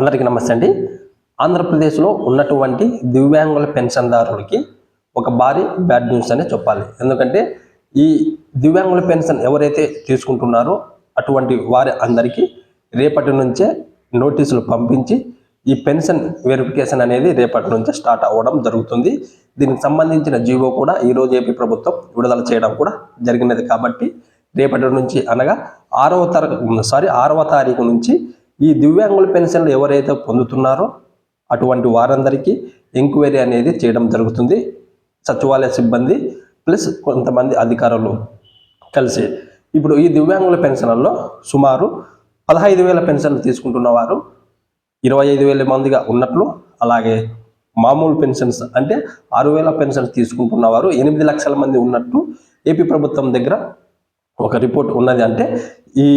అందరికీ నమస్తే అండి. ఆంధ్రప్రదేశ్లో ఉన్నటువంటి దివ్యాంగుల పెన్షన్దారులకి ఒక భారీ బ్యాడ్ న్యూస్ అనే చెప్పాలి. ఎందుకంటే ఈ దివ్యాంగుల పెన్షన్ ఎవరైతే తీసుకుంటున్నారో అటువంటి వారి అందరికీ రేపటి నుంచే నోటీసులు పంపించి ఈ పెన్షన్ వెరిఫికేషన్ అనేది రేపటి నుంచే స్టార్ట్ అవ్వడం జరుగుతుంది. దీనికి సంబంధించిన జీవో కూడా ఈరోజు ఏపీ ప్రభుత్వం విడుదల చేయడం కూడా జరిగినది కాబట్టి రేపటి నుంచి అనగా ఆరవ తారీఖు సారీ ఆరవ తారీఖు నుంచి ఈ దివ్యాంగుల పెన్షన్లు ఎవరైతే పొందుతున్నారో అటువంటి వారందరికీ ఎంక్వైరీ అనేది చేయడం జరుగుతుంది. సచివాలయ సిబ్బంది ప్లస్ కొంతమంది అధికారులు కలిసి ఇప్పుడు ఈ దివ్యాంగుల పెన్షన్లలో సుమారు పదహైదు వేల పెన్షన్లు తీసుకుంటున్న వారు ఇరవై ఐదు వేల మందిగా ఉన్నట్లు అలాగే మామూలు పెన్షన్స్ అంటే ఆరు వేల పెన్షన్స్ తీసుకుంటున్న వారు ఎనిమిది లక్షల మంది ఉన్నట్టు ఏపీ ప్రభుత్వం దగ్గర ఒక రిపోర్ట్ ఉన్నది అంటే ఈ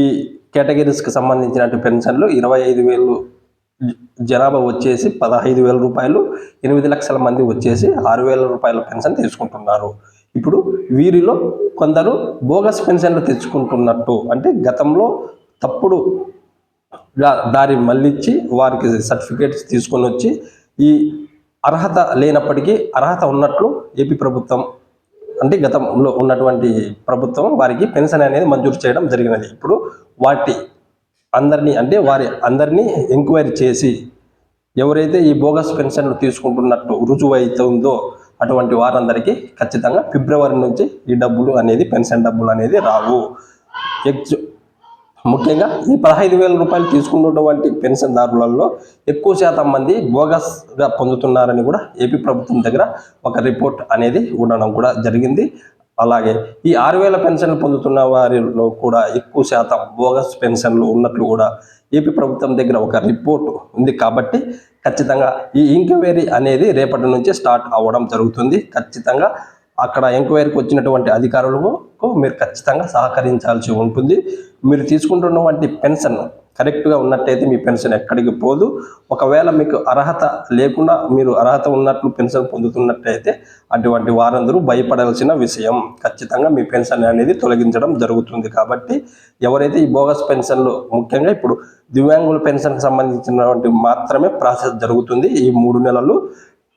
కేటగిరీస్కి సంబంధించిన పెన్షన్లు ఇరవై ఐదు వేలు జనాభా వచ్చేసి పదహైదు వేల రూపాయలు ఎనిమిది లక్షల మంది వచ్చేసి ఆరు వేల రూపాయల పెన్షన్ తీసుకుంటున్నారు. ఇప్పుడు వీరిలో కొందరు బోగస్ పెన్షన్లు తెచ్చుకుంటున్నట్టు అంటే గతంలో తప్పుడు దారి మళ్ళించి వారికి సర్టిఫికేట్స్ తీసుకొని వచ్చి ఈ అర్హత లేనప్పటికీ అర్హత ఉన్నట్లు ఏపీ ప్రభుత్వం అంటే గతంలో ఉన్నటువంటి ప్రభుత్వం వారికి పెన్షన్ అనేది మంజూరు చేయడం జరిగినది. ఇప్పుడు వాటి అందరినీ అంటే వారి అందరినీ ఎంక్వైరీ చేసి ఎవరైతే ఈ బోగస్ పెన్షన్లు తీసుకుంటున్నట్టు రుజువు అవుతుందో అటువంటి వారందరికీ ఖచ్చితంగా ఫిబ్రవరి నుంచి ఈ డబ్బులు అనేది పెన్షన్ డబ్బులు అనేది రావు. ఎక్స్ ముఖ్యంగా ఈ పదహైదు వేల రూపాయలు తీసుకున్నటువంటి పెన్షన్దారులలో ఎక్కువ శాతం మంది బోగస్గా పొందుతున్నారని కూడా ఏపీ ప్రభుత్వం దగ్గర ఒక రిపోర్ట్ అనేది ఉండడం కూడా జరిగింది. అలాగే ఈ ఆరు వేల పెన్షన్లు పొందుతున్న వారిలో కూడా ఎక్కువ శాతం బోగస్ పెన్షన్లు ఉన్నట్లు కూడా ఏపీ ప్రభుత్వం దగ్గర ఒక రిపోర్ట్ ఉంది కాబట్టి ఖచ్చితంగా ఈ ఎంక్వైరీ అనేది రేపటి నుంచి స్టార్ట్ అవ్వడం జరుగుతుంది. ఖచ్చితంగా అక్కడ ఎంక్వైరీకి వచ్చినటువంటి అధికారులకు మీరు ఖచ్చితంగా సహకరించాల్సి ఉంటుంది. మీరు తీసుకుంటున్నటువంటి పెన్షన్ కరెక్ట్గా ఉన్నట్టయితే మీ పెన్షన్ ఎక్కడికి పోదు. ఒకవేళ మీకు అర్హత లేకుండా మీరు అర్హత ఉన్నట్లు పెన్షన్ పొందుతున్నట్టయితే అటువంటి వారందరూ భయపడాల్సిన విషయం. ఖచ్చితంగా మీ పెన్షన్ అనేది తొలగించడం జరుగుతుంది కాబట్టి ఎవరైతే ఈ బోగస్ పెన్షన్లు ముఖ్యంగా ఇప్పుడు దివ్యాంగుల పెన్షన్కి సంబంధించినటువంటి మాత్రమే ప్రాసెస్ జరుగుతుంది. ఈ మూడు నెలలు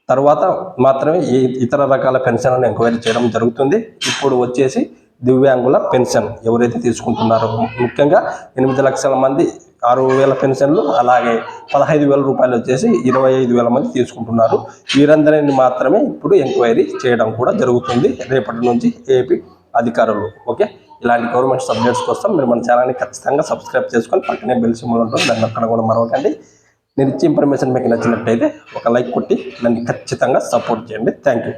తర్వాత మాత్రమే ఈ ఇతర రకాల పెన్షన్లను ఎంక్వైరీ చేయడం జరుగుతుంది. ఇప్పుడు వచ్చేసి దివ్యాంగుల పెన్షన్ ఎవరైతే తీసుకుంటున్నారో. ముఖ్యంగా ఎనిమిది లక్షల మంది ఆరు వేల పెన్షన్లు అలాగే పదహైదు వేల రూపాయలు వచ్చేసి ఇరవై ఐదు వేల మంది తీసుకుంటున్నారు. వీరందరిని మాత్రమే ఇప్పుడు ఎంక్వైరీ చేయడం కూడా జరుగుతుంది రేపటి నుంచి ఏపీ అధికారులు. ఓకే? ఇలాంటి గవర్నమెంట్ సబ్జెక్ట్స్ కోసం మీరు మన ఛానల్ని ఖచ్చితంగా సబ్స్క్రైబ్ చేసుకొని పక్కనే బెల్ సింబల్ ఉంటుంది. దాన్ని అక్కడ కూడా మరవకండి. నేను ఇచ్చే ఇన్ఫర్మేషన్ మీకు నచ్చినట్టయితే ఒక లైక్ కొట్టి నన్ను ఖచ్చితంగా సపోర్ట్ చేయండి. Thank you.